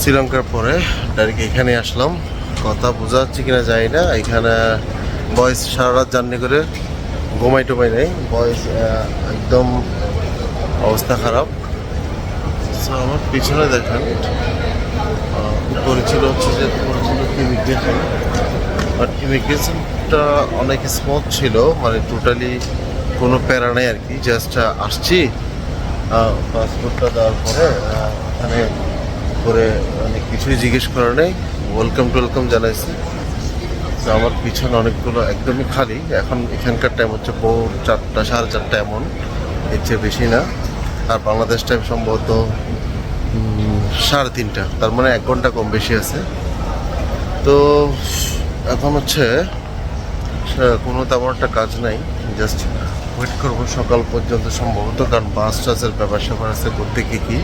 শ্রীলঙ্কার পরে। ডাইরেক্ট এখানে আসলাম। কথা বোঝা যাচ্ছে কিনা যাই না। এখানে বয়স সারা রাত জার্নি করে ঘুমাই টুমাই নেই। বয়স একদম অবস্থা খারাপ। আমার পিছনে দেখেন উপরে ছিল হচ্ছে যে, উপরে ছিল ইমিগ্রেশন বাট ইমিগ্রেশনটা অনেক স্মুথ ছিল। মানে টোটালি কোনো প্যারা নেই আর কি। জাস্ট আসছি। পাসপোর্টটা দেওয়ার পরে ওখানে করে অনেক কিছুই জিজ্ঞেস করা নেই। ওয়েলকাম টুয়েলকাম জানাইছি। তো আমার পিছনে অনেকগুলো একদমই খালি। এখন এখানকার টাইম হচ্ছে ভোর চারটা, সাড়ে চারটা এমন। এর চেয়ে বেশি না। আর বাংলাদেশ টাইম সম্ভবত সাড়ে তিনটা। তার মানে এক ঘণ্টা কম বেশি আছে। তো এখন হচ্ছে কোনো তেমন একটা কাজ নাই। জাস্ট ওয়েট করব সকাল পর্যন্ত সম্ভবত, কারণ বাস টাসের ব্যাপার স্যাপার আছে, করতে কী কি।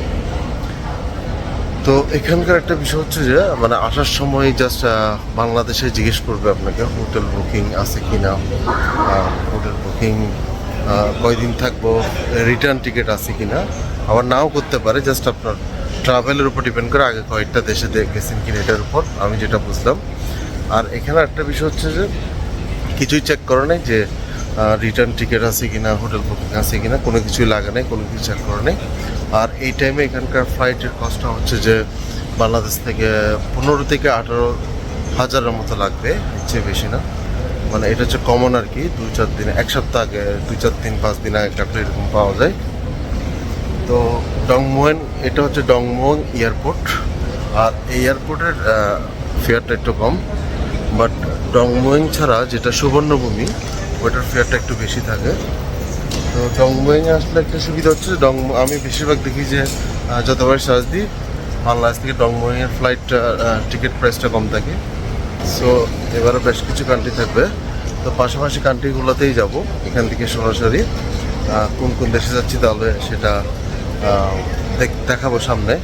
তো এখানকার একটা বিষয় হচ্ছে যে মানে আসার সময় জাস্ট বাংলাদেশে জিজ্ঞেস করবে আপনাকে, হোটেল বুকিং আছে কি না হোটেল বুকিং কয়দিন থাকব? রিটার্ন টিকিট আছে কি না আবার নাও করতে পারে জাস্ট আপনার ট্রাভেলের উপর ডিপেন্ড করে আগে কয়েকটা দেশে গেছেন কিনা এটার উপর, আমি যেটা বুঝলাম। আর এখানে একটা বিষয় হচ্ছে যে, কিছুই চেক করে নাই যে রিটার্ন টিকিট আছে কিনা, হোটেল বুকিং আছে কিনা, কোনো কিছুই লাগে নাই, কোনো কিছু চেক করে নাই। আর এই টাইমে এখানকার ফ্লাইটের কস্টটা হচ্ছে যে বাংলাদেশ থেকে পনেরো থেকে আঠারো হাজারের মতো লাগবে চেয়ে বেশি না। মানে এটা হচ্ছে কমন আর কি, দুই চার দিন, এক সপ্তাহ আগে, দুই চার দিন, পাঁচ দিন আগে কাটলে এরকম পাওয়া যায়। তো ডংমোয়েন এটা হচ্ছে ডংমোয়েন এয়ারপোর্ট আর এই এয়ারপোর্টের ফেয়ারটা একটু কম। বাট ডংমোয়েং ছাড়া যেটা সুবর্ণভূমি, ওটার ফেয়ারটা একটু বেশি থাকে। তো ডংমোয়েংয়ে আসলে একটা সুবিধা হচ্ছে ডং আমি বেশিরভাগ দেখি যে যতবার সার্চ দিই, বাংলাদেশ থেকে ডংমোয়েংয়ের ফ্লাইটটা টিকিট প্রাইসটা কম থাকে। সো এবারও বেশ কিছু কান্ট্রি থাকবে। তো পাশাপাশি কান্ট্রিগুলোতেই যাব, এখান থেকে সরাসরি। কোন কোন দেশে যাচ্ছি তাহলে সেটা দেখ- দেখাবো সামনে।